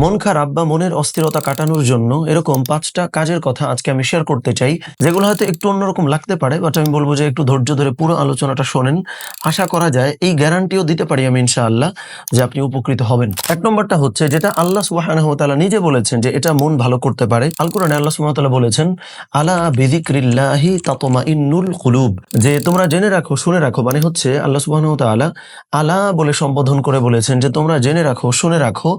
মন খারাপ বা মনের অস্থিরতা কাটানোর জন্য এরকম পাঁচটা কাজের কথা আজকে আমি শেয়ার করতে চাই। যেগুলো হয়তো একটু অন্যরকম লাগতে পারে বাট আমি বলব যে একটু ধৈর্য ধরে পুরো আলোচনাটা শোনেন। আশা করা যায় এই গ্যারান্টিও দিতে পারি আমি ইনশাআল্লাহ যে আপনি উপকৃত হবেন। এক নম্বরটা হচ্ছে যেটা আল্লাহ সুবহানাহু ওয়া তাআলা নিজে বলেছেন যে এটা মন ভালো করতে পারে। আল কোরআনে আল্লাহ তাআলা বলেছেন, আলা বিযিকরিল্লাহি তাতমাইন্নুল কুলুব। যে তোমরা জেনে রাখো, শুনে রাখো মানে হচ্ছে আল্লাহ সুবহানাহু ওয়া তাআলা আলা বলে সম্বোধন করে বলেছেন যে তোমরা জেনে রাখো, শুনে রাখো।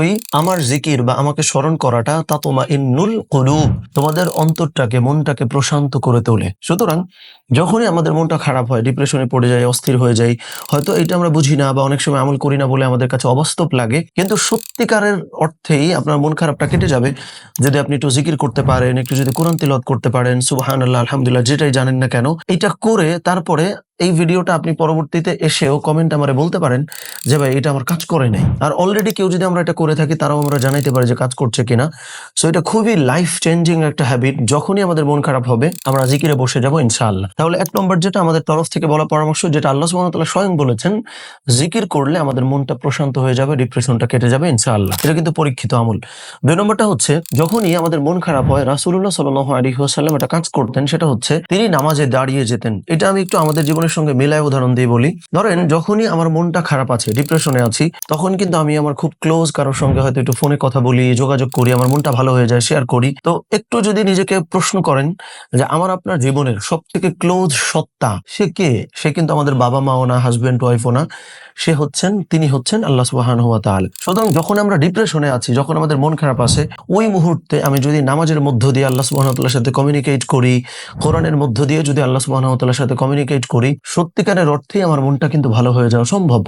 নিশ্চয়ই আমার জিকির বা আমাকে স্মরণ করাটা তাতমা ইন্নুল কুলুব, তোমাদের অন্তরটাকে, মনটাকে প্রশান্ত করে তোলে। সুতরাং যখনই আমাদের মনটা খারাপ হয় ডিপ্রেশনে পড়ে যায়, অস্থির হয়ে যায়, হয়তো এটা আমরা বুঝি না বা অনেক সময় আমল করি না বলে আমাদের কাছে অবাস্তব লাগে, কিন্তু সত্যিকারের অর্থেই আপনার মন খারাপটা কেটে যাবে। যদি আপনি একটু জিকির করতে পারেন, একটু যদি কোরআন তিলত করতে পারেন সুবাহান আল্লাহ আলহামদুলিল্লাহ, যেটাই জানেন না কেন, এটা করে তারপরে এই ভিডিওটা আপনি পরবর্তীতে এসেও কমেন্ট আমারে বলতে পারেন যে, ভাই, এটা আমার কাজ করে নাই। আর অলরেডি কেউ যদি আমরা এটা করে থাকি, তারাও আমরা জানাইতে পারি যে, কাজ করছে কিনা? সো এটা খুবই লাইফ চেঞ্জিং একটা হ্যাবিট যখনই আমাদের মন খারাপ হবে, আমরা জিকিরে বসে যাব, ইনশাআল্লাহ। তাহলে এক নম্বর যেটা আমাদের তরফ থেকে বলা পরামর্শ, যেটা আল্লাহ তাআলা স্বয়ং বলেছেন, জিকির করলে আমাদের মনটা প্রশান্ত হয়ে যাবে ডিপ্রেশনটা কেটে যাবে, ইনশাআল্লাহ। এটা কিন্তু পরীক্ষিত আমল। দুই নম্বরটা হচ্ছে, যখনই আমাদের মন খারাপ হয়, রাসূলুল্লাহ সাল্লাল্লাহু আলাইহি ওয়াসাল্লাম একটা কাজ করতেন, সেটা হচ্ছে তিনি নামাজে দাঁড়িয়ে যেতেন। এটা আমি একটু আমাদের জীবনের সঙ্গে মিলায় উদাহরণ দিয়ে বলি। ধরেন, যখনই আমার মনটা খারাপ আছে ডিপ্রেশনে আছি, তখন কিন্তু আমি আমার খুব ক্লোজ কারোর সঙ্গে হয়তো একটু ফোনে কথা বলি, যোগাযোগ করি, আমার মনটা ভালো হয়ে যায় শেয়ার করি। তো একটু যদি নিজেকে প্রশ্ন করেন যে, আমার আপনার জীবনের সব থেকে ক্লোজ সত্তা সে কে? সে কিন্তু আমাদের বাবা মাও না হাজবেন্ড ওয়াইফও না। সে হচ্ছেন, তিনি হচ্ছেন আল্লাহ সুবাহান হুয়া তাল সুতরাং যখন আমরা ডিপ্রেশনে আছি, যখন আমাদের মন খারাপ আছে, ওই মুহূর্তে আমি যদি নামাজের মধ্য দিয়ে আল্লাহ সুবাহতাল্লার সাথে কমিউনিকেট করি, কোরআনের মধ্য দিয়ে যদি আল্লাহ সুবাহতাল্লার সাথে কমিউনিকেট করি সত্যিকারের অর্থেই আমার মনটা কিন্তু ভালো হয়ে যাওয়া সম্ভব।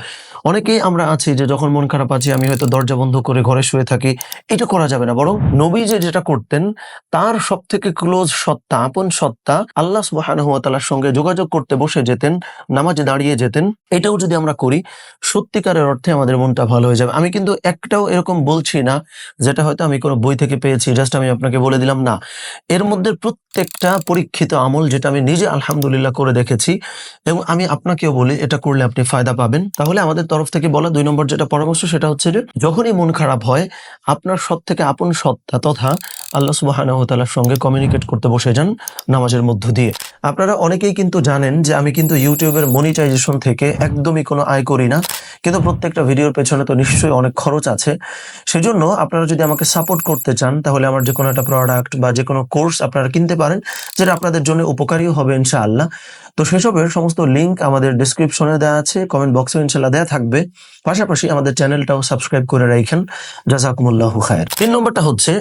অনেকেই আমরা আছি যে যখন মন খারাপ আছি, আমি হয়তো দরজা বন্ধ করে ঘরে শুয়ে থাকি, এটা করা যাবে না। বরং নবী যে যেটা করতেন, তার সব থেকে ক্লোজ সত্তা, আপন সত্তা, আল্লাহ সুবাহানুয়াতালার সঙ্গে যোগাযোগ করতে বসে যেতেন, নামাজে দাঁড়িয়ে যেতেন, এটাও যদি আমরা করি, সত্যিকারের অর্থে আমাদের মনটা ভালো হয়ে যাবে। আমি কিন্তু একটাও এরকম বলছি না, যেটা হয়তো আমি কোনো বই থেকে পেয়েছি জাস্ট আমি আপনাকে বলে দিলাম, না। এর মধ্যে প্রত্যেকটা পরীক্ষিত আমল, যেটা আমি নিজে আলহামদুলিল্লাহ করে দেখেছি এবং আমি আপনাকেও বলি, এটা করলে আপনি ফায়দা পাবেন। তাহলে আমাদের তরফ থেকে বলা দুই নম্বর যেটা পরামর্শ, সেটা হচ্ছে যে, যখনই মন খারাপ হয়, আপনার সৎ থেকে আপন সত্তা তথা আল্লাহ সুবাহানতালার সঙ্গে কমিউনিকেট করতে বসে যান নামাজের মধ্য দিয়ে। আপনারা অনেকেই কিন্তু জানেন যে, আমি কিন্তু ইউটিউবের মনিটাইজেশন থেকে একদমই কোনো আয় করি না। কিন্তু প্রত্যেকটা ভিডিওর পেছনে তো নিশ্চয়ই অনেক খরচ আছে। সেজন্য আপনারা যদি আমাকে সাপোর্ট করতে চান, তাহলে আমার যে কোনো একটা প্রোডাক্ট বা যে কোনো কোর্স আপনারা কিনতে পারেন, যেটা আপনাদের জন্য উপকারীও হবে ইনশাআল্লাহ। তো সেসবের সমস্ত লিঙ্ক আমাদের ডিসক্রিপশনে দেওয়া আছে কমেন্ট বক্সে ইনশাল্লাহ দেওয়া থাকবে। পাশাপাশি আমাদের চ্যানেলটাও সাবস্ক্রাইব করে রাখেন জাজাকুমুল্লাহ খায়ের। তিন নম্বরটা হচ্ছে,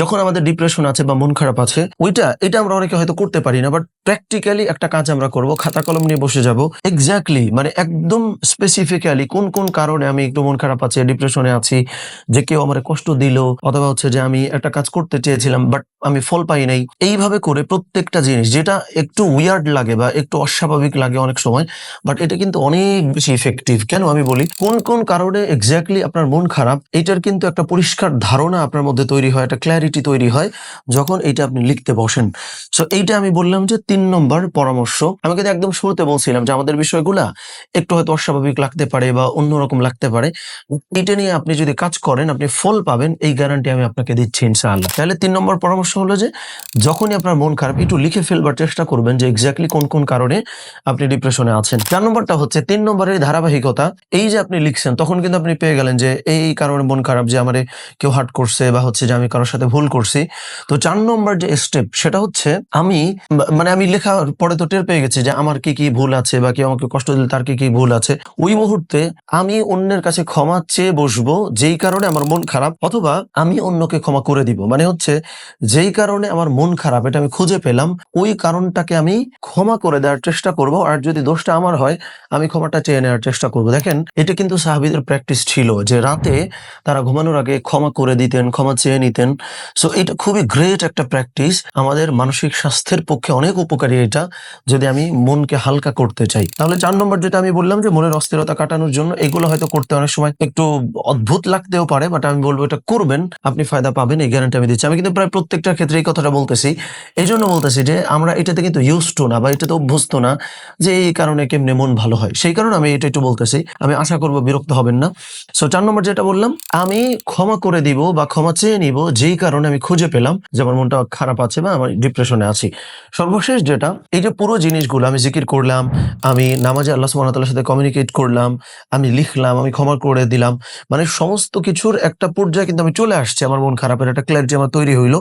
যখন আমাদের ডিপ্রেশন আছে বা মন খারাপ আছে, ওইটা, এটা আমরা অনেকে হয়তো করতে পারি না বাট প্র্যাকটিক্যালি একটা কাজ আমরা করব খাতা কলম নিয়ে বসে যাব। এক্স্যাক্টলি মানে একদম স্পেসিফিক্যালি কোন কোন কারণে আমি একটু মন খারাপ আছে ডিপ্রেশনে আছি, যে কেউ আমার কষ্ট দিল, অথবা হচ্ছে যে আমি একটা কাজ করতে চেয়েছিলাম বাট আমি ফল পাই নাই। এইভাবে করে প্রত্যেকটা জিনিস, যেটা একটু উইয়ার্ড লাগে বা একটু অস্বাভাবিক লাগে অনেক সময় বাট এটা কিন্তু অনেক বেশি ইফেক্টিভ কেন আমি বলি? কোন কোন কারণে এক্স্যাক্টলি আপনার মন খারাপ, এটার কিন্তু একটা পরিষ্কার ধারণা আপনার মধ্যে তৈরি হয়, একটা ক্ল্যারিটি তৈরি হয় যখন এইটা আপনি লিখতে বসেন। সো এইটা আমি বললাম যে তিন নম্বর পরামর্শ। আমি কিন্তু একদম শুরুতে বলছিলাম যে আমাদের বিষয়গুলা একটু হয়তো অস্বাভাবিক লাগতে পারে বা অন্যরকম লাগতে পারে। এটা নিয়ে আপনি যদি কাজ করেন, আপনি ফল পাবেন, এই গ্যারান্টি আমি আপনাকে দিচ্ছি ইনশাআল্লাহ। তাহলে তিন নম্বর পরামর্শ হলো যে যখনই আপনার মন খারাপ, একটু লিখে ফেলবার চেষ্টা করবেন যে এক্স্যাক্টলি কোন কোন কারণে আপনি ডিপ্রেশনে আছেন। চার নম্বরটা হচ্ছে, তিন নম্বরের ধারাবাহিকতা, এই যে আপনি লিখছেন, তখন কিন্তু আপনি পেয়ে গেলেন যে, এই কারণে মন খারাপ যে আমার কেউ হার্ট করছে বা হচ্ছে যে আমি কারোর সাথে ভুল করছি। তো চার নম্বর যে স্টেপ সেটা হচ্ছে, আমি মানে আমি লেখার পরে তো টের পেয়ে গেছি যে আমার কি কি ভুল আছে বা কেউ আমাকে কষ্ট দিলে তার কি কি ভুল আছে। ওই মুহূর্তে আমি অন্যের কাছে ক্ষমা চেয়ে বসবো, যেই কারণে আমার মন খারাপ, অথবা আমি অন্যকে ক্ষমা করে দিব। মানে হচ্ছে, যেই কারণে আমার মন খারাপ, এটা আমি খুঁজে পেলাম, ওই কারণটাকে আমি ক্ষমা করে দেওয়ার চেষ্টা করব। আর যদি দোষটা আমার হয়, আমি ক্ষমাটা চেয়ে নেওয়ার চেষ্টা করব। দেখেন, এটা কিন্তু সাহাবিদের প্র্যাকটিস ছিল যে রাতে তারা ঘুমানোর আগে ক্ষমা করে দিতেন, ক্ষমা চেয়ে নিতেন। সো এটা খুবই গ্রেট একটা প্র্যাকটিস আমাদের মানসিক স্বাস্থ্যের পক্ষে অনেক উপকারী এটা। যদি আমি মনকে হালকা করতে চাই। তাহলে চার নম্বর যেটা আমি বললাম যে, মনের অস্থিরতা কাটানোর জন্য এগুলো হয়তো করতে অনেক সময় একটু অদ্ভুত লাগতেও পারে বাট আমি বলব এটা করবেন। আপনি ফায়দা পাবেন, এই গ্যারান্টি আমি দিচ্ছি। আমি কিন্তু প্রায় প্রত্যেকটা ক্ষেত্রে এই কথাটা বলতেছি। এই জন্য বলতেছি যে, আমরা এটাতে কিন্তু ইউজ টু না বা এটাতে অভ্যস্ত না যে এই কারণে কেমনে মন ভালো হয়। সেই কারণে আমি এটা একটু বলতেছি, আমি আশা করব বিরক্ত হবেন না। সো চার নম্বর যেটা বললাম, আমি ক্ষমা করে দিব বা ক্ষমা চেয়ে নিব যেই কারণে আমি খুঁজে পেলাম যে আমার মনটা খারাপ আছে বা আমার ডিপ্রেশনে আছি। সর্বশেষ যেটা, এই যে পুরো জিনিসগুলো, আমি জিকির করলাম, আমি নামাজে আল্লাহ সুবহানাহু সাথে কমিউনিকেট করলাম, আমি লিখলাম, আমি ক্ষমা করে দিলাম মানে সমস্ত কিছুর একটা পর্যায়ে কিন্তু আমি চলে আসছি, আমার মন খারাপের একটা ক্ল্যারিটি আমার তৈরি হইল।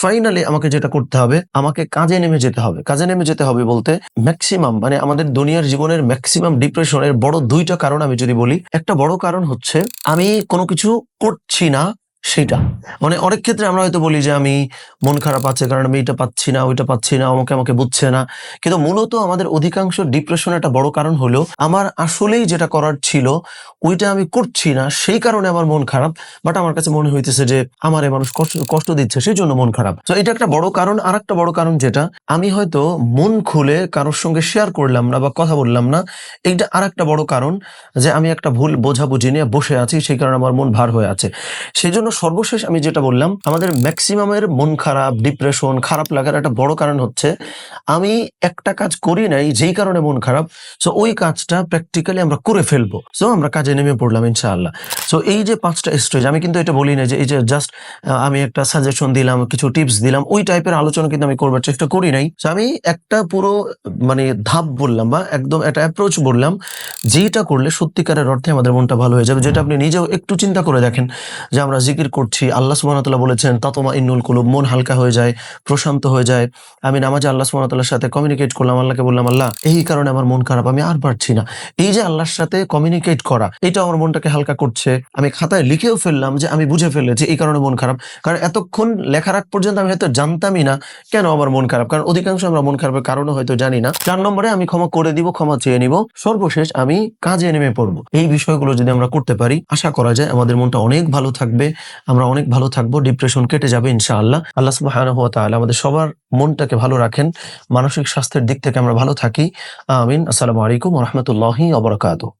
ফাইনালি আমাকে যেটা করতে হবে, আমাকে কাজে নেমে যেতে হবে। কাজে নেমে যেতে হবে বলতে ম্যাক্সিমাম মানে আমাদের দুনিয়ার জীবনের ম্যাক্সিমাম ডিপ্রেশনের বড় দুইটা কারণ আমি যদি বলি, একটা বড় কারণ হচ্ছে আমি কোনো কিছু করছি না সেটা। মানে অনেক ক্ষেত্রে আমরা হয়তো বলি যে আমি মন খারাপ আছে কারণ আমি এটা পাচ্ছি না, ওইটা পাচ্ছি না, আমাকে আমাকে বুঝছে না। কিন্তু মূলত আমাদের অধিকাংশ ডিপ্রেশনের একটা বড় কারণ হলো, আমার আসলেই যেটা করার ছিল, ওইটা আমি করছি না, সেই কারণে আমার মন খারাপ। বাট আমার কাছে মনে হইতেছে যে, আমার মানুষ কষ্ট কষ্ট দিচ্ছে সেই জন্য মন খারাপ। তো এটা একটা বড় কারণ আর একটা বড় কারণ যেটা আমি হয়তো মন খুলে কারোর সঙ্গে শেয়ার করলাম না বা কথা বললাম না, এইটা আর একটা বড় কারণ যে আমি একটা ভুল বোঝাবুঝি নিয়ে বসে আছি, সেই কারণে আমার মন ভার হয়ে আছে। সেই জন্য সর্বশেষ আমি যেটা বললাম, আমাদের ম্যাক্সিমামের মন খারাপ ডিপ্রেশন খারাপ লাগার একটা বড় কারণ হচ্ছে, আমি একটা কাজ করি নাই, যেই কারণে মন খারাপ সো ওই কাজটা প্র্যাকটিক্যালি আমরা করে ফেলব সো আমরা কাজে নেমে পড়লাম ইনশাআল্লাহ। সো এই যে পাঁচটা স্টেজ আমি কিন্তু এটা বলি না যে এই যে জাস্ট আমি একটা সাজেশন দিলাম, কিছু টিপস দিলাম, ওই টাইপের আলোচনা কিন্তু আমি করবার চেষ্টা করি নাই। আমি একটা পুরো মানে ধাপ বললাম বা একদম একটা অ্যাপ্রোচ বললাম যেটা করলে সত্যিকারের অর্থে আমাদের মনটা ভালো হয়ে যাবে, যেটা আপনি নিজেও একটু চিন্তা করে দেখেন যে আমরা জিকির করছি, আল্লাহ সুবহানাহু বলেছেন, তাতমা ইন্নুল কুলুব মন হালকা হয়ে যায়, প্রশান্ত হয়ে যায়। আমি নামাজে আল্লাহ সুবহানাহু সাথে কমিউনিকেট করলাম, আল্লাহকে বললাম, আল্লাহ, এই কারণে আমার মন খারাপ, আমি আর পারছি না। এই যে আল্লাহর সাথে কমিউনিকেট করা, এটা আমার মনটাকে হালকা করছে। আমি খাতায় লিখেও ফেললাম যে আমি বুঝে ফেলেছি, এই কারণে মন খারাপ। কারণ এতক্ষণ লেখার আগ পর্যন্ত আমি হয়তো জানতামই না কেন আমার মন খারাপ, কারণ অধিকাংশ আমরা মন খারাপের কারণও হয়তো জানি না। চার নম্বরে আমি ক্ষমা করে দিব, ক্ষমা চেয়ে নিব। সর্বশেষ আমি কাজে নেমে পড়ব। এই বিষয়গুলো যদি আমরা করতে পারি, আশা করা যায় আমাদের মনটা অনেক ভালো থাকবে, আমরা অনেক ভালো থাকব ডিপ্রেশন কেটে যাবে ইনশাআল্লাহ। আল্লাহ তাআলা আমাদের সবার মনটাকে ভালো রাখেন, মানসিক স্বাস্থ্যের দিক থেকে আমরা ভালো থাকি। আমিন। আসসালামু আলাইকুম রাহমাতুল্লাহি ওয়া বারাকাতুহু।